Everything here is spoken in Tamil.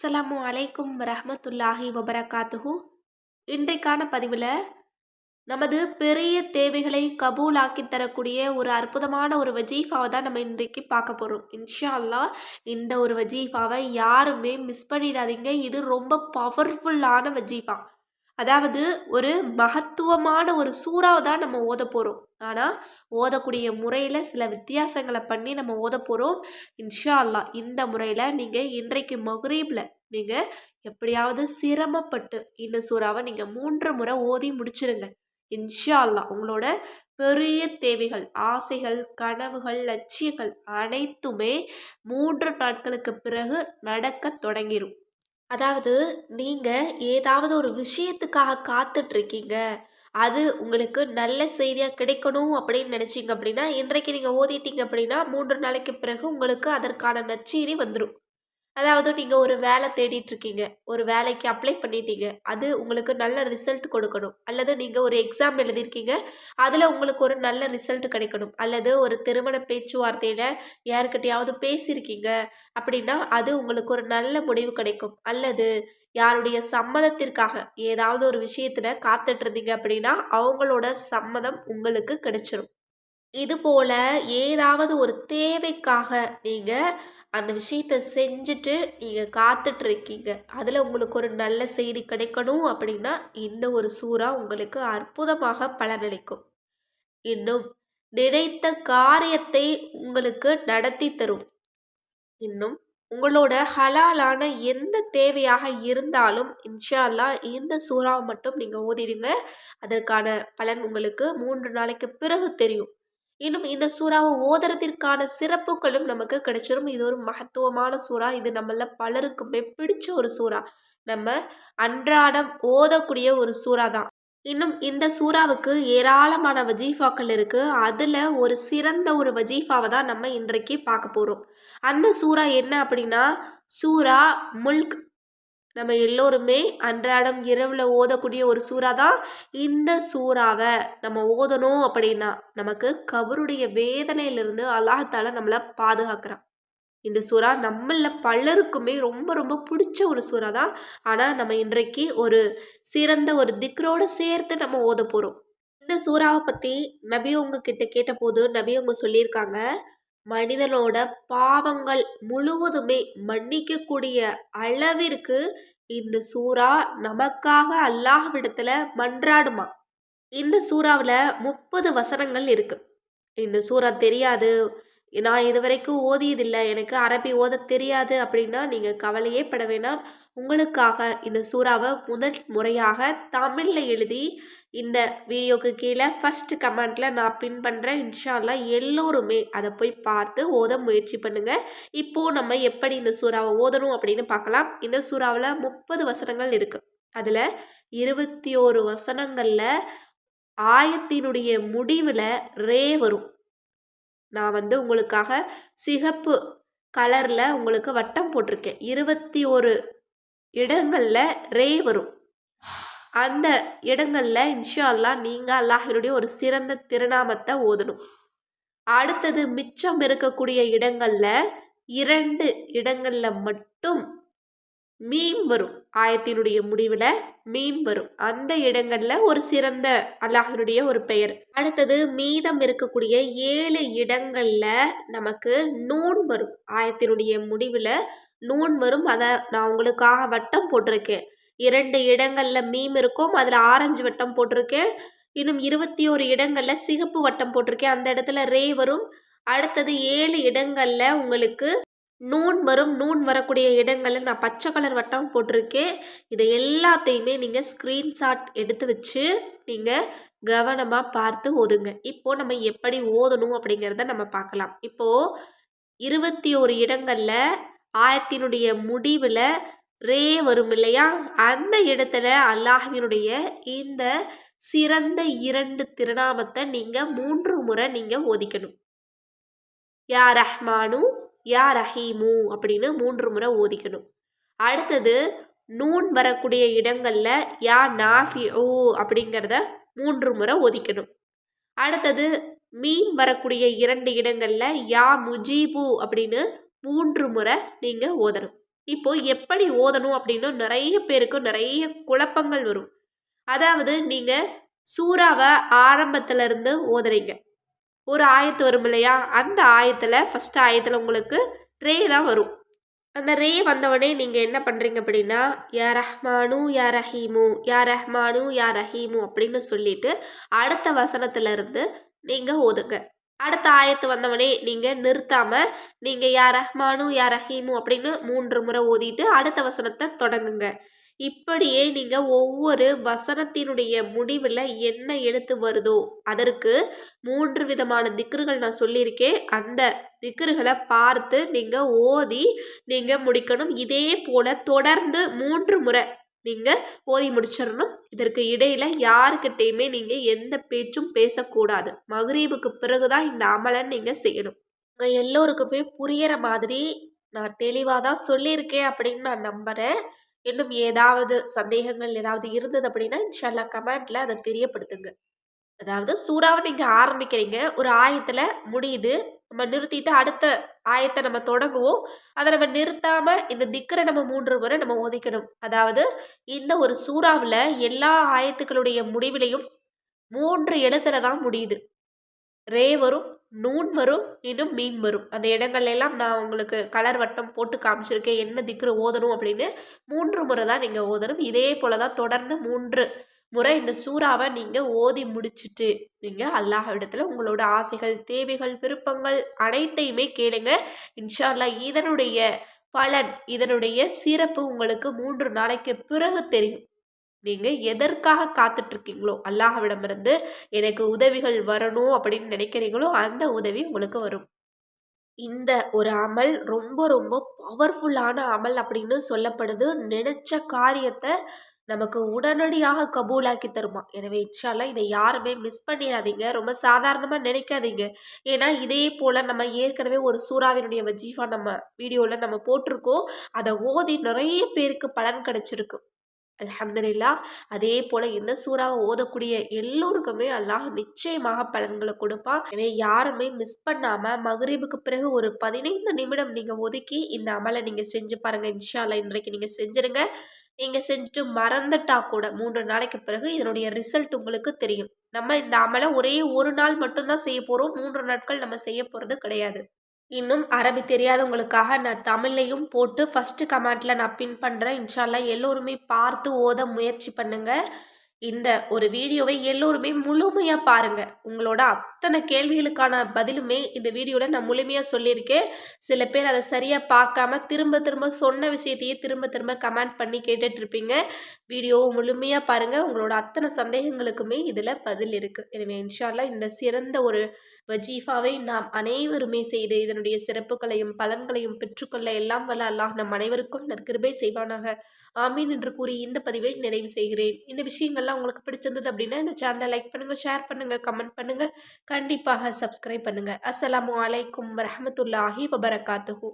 அஸ்ஸலாமு அலைக்கும் ரஹமத்துல்லாஹி வபரகாத்துஹு. இன்றைக்கான பதிவில் நமது பெரிய தேவைகளை கபூலாக்கி தரக்கூடிய ஒரு அற்புதமான ஒரு வஜீஃபாவை தான் நம்ம இன்றைக்கு பார்க்க போகிறோம் இன்ஷா அல்லாஹ் இந்த ஒரு வஜீஃபாவை யாருமே மிஸ் பண்ணிடாதீங்க. இது ரொம்ப பவர்ஃபுல்லான வஜீஃபா. அதாவது ஒரு மகத்துவமான ஒரு சூறாவை தான் நம்ம ஓத போகிறோம் ஆனால் ஓதக்கூடிய முறையில் சில வித்தியாசங்களை பண்ணி நம்ம ஓத போகிறோம் இன்ஷா அல்லாஹ் இந்த முறையில் நீங்கள் இன்றைக்கு மகுரீபில் நீங்கள் எப்படியாவது சிரமப்பட்டு இந்த சூறாவை நீங்கள் மூன்று முறை ஓதி முடிச்சிருங்க. இன்ஷா அல்லாஹ் உங்களோட பெரிய தேவைகள் ஆசைகள் கனவுகள் லட்சியங்கள் அனைத்துமே மூன்று நாட்களுக்கு பிறகு நடக்க தொடங்கிடும் அதாவது நீங்கள் ஏதாவது ஒரு விஷயத்துக்காக காத்துட்ருக்கீங்க. அது உங்களுக்கு நல்ல செய்தியாக கிடைக்கணும் அப்படின்னு நினச்சிங்க அப்படின்னா இன்றைக்கு நீங்கள் ஓதிட்டீங்க அப்படின்னா மூன்று நாளைக்கு பிறகு உங்களுக்கு அதற்கான நற்செய்தி வந்துடும் அதாவது நீங்கள் ஒரு வேலை தேடிட்டு இருக்கீங்க ஒரு வேலைக்கு அப்ளை பண்ணிட்டீங்க. அது உங்களுக்கு நல்ல ரிசல்ட் கொடுக்கணும். அல்லது நீங்கள் ஒரு எக்ஸாம் எழுதியிருக்கீங்க. அதில் உங்களுக்கு ஒரு நல்ல ரிசல்ட் கிடைக்கணும். அல்லது ஒரு திருமண பேச்சுவார்த்தையில் யாருக்கிட்டையாவது பேசியிருக்கீங்க அப்படின்னா அது உங்களுக்கு ஒரு நல்ல முடிவு கிடைக்கும். அல்லது யாருடைய சம்மதத்திற்காக ஏதாவது ஒரு விஷயத்தில் காத்துட்டு இருந்தீங்க அப்படின்னா அவங்களோட சம்மதம் உங்களுக்கு கிடைச்சிரும். இது போல் ஏதாவது ஒரு தேவைக்காக நீங்கள் அந்த விஷயத்த செஞ்சுட்டு நீங்கள் காத்துட்ருக்கீங்க. அதில் உங்களுக்கு ஒரு நல்ல செய்தி கிடைக்கணும் அப்படின்னா இந்த ஒரு சூறா உங்களுக்கு அற்புதமாக பலனளிக்கும். இன்னும் நினைத்த காரியத்தை உங்களுக்கு நடத்தி தரும். இன்னும் உங்களோட ஹலாலான எந்த தேவையாக இருந்தாலும் இன்ஷா அல்லாஹ் இந்த சூறாவை மட்டும் நீங்கள் ஓதிடுங்க. அதற்கான பலன் உங்களுக்கு மூன்று நாளைக்கு பிறகு தெரியும். இன்னும் இந்த சூறாவை ஓதுறதற்கான சிறப்புகளும் நமக்கு கிடைச்சிரும். இது ஒரு மகத்துவமான சூறா. இது நம்மள பலருக்குமே பிடிச்ச ஒரு சூறா. நம்ம அன்றாடம் ஓதக்கூடிய ஒரு சூறா தான் இன்னும் இந்த சூறாவுக்கு ஏராளமான வஜீஃபாக்கள் இருக்குது அதில் ஒரு சிறந்த ஒரு வஜீஃபாவை தான் நம்ம இன்றைக்கு பார்க்க போகிறோம் அந்த சூறா என்ன அப்படின்னா சூறா முல்க் நம்ம எல்லோருமே அன்றாடம் இரவில் ஓதக்கூடிய ஒரு சூறா தான் இந்த சூறாவை நம்ம ஓதணும் அப்படின்னா நமக்கு கபருடைய வேதனையிலிருந்து அல்லாஹால நம்மளை பாதுகாக்கிறான். இந்த சூறா நம்மளில் பலருக்குமே ரொம்ப ரொம்ப பிடிச்ச ஒரு சூறா தான் ஆனால் நம்ம இன்றைக்கு ஒரு சிறந்த ஒரு திக்ரோடு சேர்த்து நம்ம ஓத போகிறோம் இந்த சூறாவை பற்றி நபி உங்ககிட்ட கேட்டபோது நபி அவங்க சொல்லியிருக்காங்க மனிதனோட பாவங்கள் முழுவதுமே மன்னிக்கக்கூடிய அளவிற்கு இந்த சூறா நமக்காக அல்லாஹ்விடத்துல மன்றாடுமா? இந்த சூறாவில் முப்பது வசனங்கள் இருக்கு. இந்த சூறா தெரியாது நான் இது வரைக்கும் ஓதியதில்லை. எனக்கு அரபி ஓத தெரியாது அப்படின்னா நீங்கள் கவலையே பட வேணாம். உங்களுக்காக இந்த சூறாவை முதல் முறையாக தமிழில் எழுதி இந்த வீடியோக்கு கீழே ஃபஸ்ட்டு கமெண்ட்டில் நான் பின் பண்ணுறேன் இன்ஷால்லா எல்லோருமே அதை போய் பார்த்து ஓத முயற்சி பண்ணுங்கள் இப்போது நம்ம எப்படி இந்த சூறாவை ஓதணும் அப்படின்னு பார்க்கலாம். இந்த சூறாவில் முப்பது வசனங்கள் இருக்குது அதில் இருபத்தி ஓரு வசனங்களில் ஆயத்தினுடைய முடிவில் ரே வரும். நான் வந்து உங்களுக்காக சிகப்பு கலரில் உங்களுக்கு வட்டம் போட்டிருக்கேன். இருபத்தி ஒரு இடங்களில் ரே வரும். அந்த இடங்களில் இன்ஷா அல்லா நீங்கள் அல்லாஹினுடைய ஒரு சிறந்த திருநாமத்தை ஓதணும். அடுத்தது மிச்சம் இருக்கக்கூடிய இடங்களில் இரண்டு இடங்களில் மட்டும் மீன் வரும். ஆயத்தினுடைய முடிவில் மீன் வரும். அந்த இடங்களில் ஒரு சிறந்த அல்லாஹனுடைய ஒரு பெயர். அடுத்தது மீதம் இருக்கக்கூடிய ஏழு இடங்களில் நமக்கு நூன் வரும். ஆயத்தினுடைய முடிவில் நூன் வரும். அதை நான் உங்களுக்காக வட்டம் போட்டிருக்கேன். இரண்டு இடங்களில் மீம் இருக்கும். அதில் ஆரஞ்சு வட்டம் போட்டிருக்கேன். இன்னும் இருபத்தி ஒரு இடங்களில் சிகப்பு வட்டம் போட்டிருக்கேன். அந்த இடத்துல ரே வரும். அடுத்தது ஏழு இடங்களில் உங்களுக்கு நூன் வரும் நூன் வரக்கூடிய இடங்களில் நான் பச்சை கலர் வட்டம் போட்டிருக்கேன். இதை எல்லாத்தையுமே நீங்கள் ஸ்க்ரீன்ஷாட் எடுத்து வச்சு நீங்கள் கவனமாக பார்த்து ஓதுங்க. இப்போது நம்ம எப்படி ஓதணும் அப்படிங்கிறத நம்ம பார்க்கலாம். இப்போது இருபத்தி ஒரு இடங்களில் ஆயத்தினுடைய முடிவில் ரே வரும் இல்லையா? அந்த இடத்துல அல்லாஹினுடைய இந்த சிறந்த இரண்டு திருநாமத்தை நீங்கள் மூன்று முறை நீங்கள் ஓதிக்கணும். யா ரஹ்மானு யா ரஹீமு அப்படின்னு மூன்று முறை ஓதிக்கணும். அடுத்தது நூன் வரக்கூடிய இடங்களில் யா நாஃபி ஓ அப்படிங்கிறத மூன்று முறை ஒதிக்கணும் அடுத்தது மீன் வரக்கூடிய இரண்டு இடங்களில் யா முஜீபு அப்படின்னு மூன்று முறை நீங்கள் ஓதணும். இப்போ எப்படி ஓதணும் அப்படின்னு நிறைய பேருக்கு நிறைய குழப்பங்கள் வரும். அதாவது நீங்கள் சூறாவை ஆரம்பத்திலிருந்து ஓதுறீங்க. ஒரு ஆயத்து வரும் இல்லையா? அந்த ஆயத்தில் ஃபஸ்ட்டு ஆயத்தில் உங்களுக்கு ரே தான் வரும். அந்த ரே வந்தவொடனே நீங்கள் என்ன பண்ணுறீங்க அப்படின்னா யா ரஹ்மானு யா ரஹீமு யா ரஹ்மானு யா ரஹீமு அப்படின்னு சொல்லிட்டு அடுத்த வசனத்திலிருந்து நீங்கள் ஓதுங்க. அடுத்த ஆயத்து வந்தவொடனே நீங்கள் நிறுத்தாமல் நீங்கள் யா ரஹ்மானு யா ரஹீமு அப்படின்னு மூன்று முறை ஓதிட்டு அடுத்த வசனத்தை தொடங்குங்க. இப்படியே நீங்கள் ஒவ்வொரு வசனத்தினுடைய முடிவில் என்ன எழுத்து வருதோ அதற்கு மூன்று விதமான திக்ருகள் நான் சொல்லியிருக்கேன். அந்த திக்ருகளை பார்த்து நீங்கள் ஓதி நீங்கள் முடிக்கணும். இதே போல் தொடர்ந்து மூன்று முறை நீங்கள் ஓதி முடிச்சிடணும் இதற்கு இடையில் யாருக்கிட்டேயுமே நீங்கள் எந்த பேச்சும் பேசக்கூடாது. மகரீபுக்கு பிறகு தான் இந்த அமலை நீங்கள் செய்யணும். உங்கள் எல்லோருக்குமே புரிகிற மாதிரி நான் தெளிவாக தான் சொல்லியிருக்கேன் அப்படின்னு நான் நம்புகிறேன் இன்னும் ஏதாவது சந்தேகங்கள் ஏதாவது இருந்தது அப்படின்னா இன்ஷால்லா கமெண்ட்டில் அதை தெரியப்படுத்துங்க. அதாவது சூறாவை நீங்கள் ஆரம்பிக்கிறீங்க ஒரு ஆயத்தில் முடியுது நம்ம நிறுத்திட்டு அடுத்த ஆயத்தை நம்ம தொடங்குவோம் அதை நம்ம நிறுத்தாமல் இந்த திக்கரை நம்ம மூன்று முறை நம்ம ஒதுக்கணும் அதாவது இந்த ஒரு சூறாவில் எல்லா ஆயத்துக்களுடைய முடிவிலையும் மூன்று எழுத்துல தான் முடியுது. ரே வரும் நூன் வரும் இன்னும் மீன் வரும். அந்த இடங்கள்ல எல்லாம் நான் உங்களுக்கு கலர் வட்டம் போட்டு காமிச்சிருக்கேன். என்ன திக்ரு ஓதணும் அப்படின்னு மூன்று முறை தான் நீங்கள் ஓதணும். இதே போல் தான் தொடர்ந்து மூன்று முறை இந்த சூறாவை நீங்கள் ஓதி முடிச்சுட்டு நீங்கள் அல்லாஹ் இடத்துல உங்களோட ஆசைகள் தேவைகள் விருப்பங்கள் அனைத்தையுமே கேளுங்க. இன்ஷால்லா இதனுடைய பலன் இதனுடைய சிறப்பு உங்களுக்கு மூன்று நாளைக்கு பிறகு தெரியும். நீங்கள் எதற்காக காத்துட்ருக்கீங்களோ அல்லாஹ்விடமிருந்து எனக்கு உதவிகள் வரணும் அப்படின்னு நினைக்கிறீங்களோ அந்த உதவி உங்களுக்கு வரும். இந்த ஒரு அமல் ரொம்ப ரொம்ப பவர்ஃபுல்லான அமல் அப்படின்னு சொல்லப்படுது. நினச்ச காரியத்தை நமக்கு உடனடியாக கபூலாக்கி தருமா? எனவே இன்ஷால்லா இதை யாருமே மிஸ் பண்ணிடாதீங்க. ரொம்ப சாதாரணமாக நினைக்காதீங்க. ஏன்னா இதே போல் நம்ம ஏற்கனவே ஒரு சூறாவினுடைய வஜீஃபா நம்ம வீடியோவில் நம்ம போட்டிருக்கோம். அதை ஓதி நிறைய பேருக்கு பலன் கிடச்சிருக்கு. அலமதுல்லா அதே போல் இந்த சூறாவை ஓதக்கூடிய எல்லோருக்குமே அல்லாஹ் நிச்சயமாக பலன்களை கொடுப்பான். எனவே யாருமே மிஸ் பண்ணாமல் மகரீபுக்கு பிறகு ஒரு பதினைந்து நிமிடம் நீங்கள் ஒதுக்கி இந்த அமலை நீங்கள் செஞ்சு பாருங்கள் இன்ஷால்லா இன்றைக்கு நீங்கள் செஞ்சிருங்க. நீங்கள் செஞ்சுட்டு மறந்துட்டா கூட மூன்று நாளைக்கு பிறகு இதனுடைய ரிசல்ட் உங்களுக்கு தெரியும். நம்ம இந்த அமலை ஒரே ஒரு நாள் மட்டும்தான் செய்ய போகிறோம் மூன்று நாட்கள் நம்ம செய்ய போகிறது கிடையாது. இன்னும் அரபி தெரியாதவங்களுக்காக நான் தமிழ்லையும் போட்டு ஃபஸ்ட்டு கமெண்ட்டில் நான் பின் பண்ணுறேன் இன்ஷால்லா எல்லோருமே பார்த்து ஓத முயற்சி பண்ணுங்கள் இந்த ஒரு வீடியோவை எல்லோருமே முழுமையாக பாருங்கள் உங்களோட அத்தனை கேள்விகளுக்கான பதிலுமே இந்த வீடியோவில் நான் முழுமையாக சொல்லியிருக்கேன். சில பேர் அதை சரியாக பார்க்காம திரும்ப திரும்ப சொன்ன விஷயத்தையே திரும்ப திரும்ப கமெண்ட் பண்ணி கேட்டுட்ருப்பீங்க. வீடியோவை முழுமையாக பாருங்கள் உங்களோட அத்தனை சந்தேகங்களுக்குமே இதில் பதில் இருக்குது எனவே இன்ஷால்லா இந்த சிறந்த ஒரு வஜீஃபாவை நாம் அனைவருமே செய்து இதனுடைய சிறப்புகளையும் பலன்களையும் பெற்றுக்கொள்ள எல்லாம் வல்ல அல்லாஹ் நம் அனைவருக்கும் நற்கிருபை செய்வானாக. ஆமீன் என்று கூறி இந்த பதிவை நிறைவு செய்கிறேன். இந்த விஷயங்கள்லாம் உங்களுக்கு பிடிச்சிருந்தது அப்படின்னா இந்த சேனலை லைக் பண்ணுங்கள் ஷேர் பண்ணுங்கள் கமெண்ட் பண்ணுங்கள் கண்டிப்பாக சப்ஸ்கிரைப் பண்ணுங்கள் அஸ்லாம் வலைக்கம் வரமத்துல்லாஹி வபரகாத்துஹூ.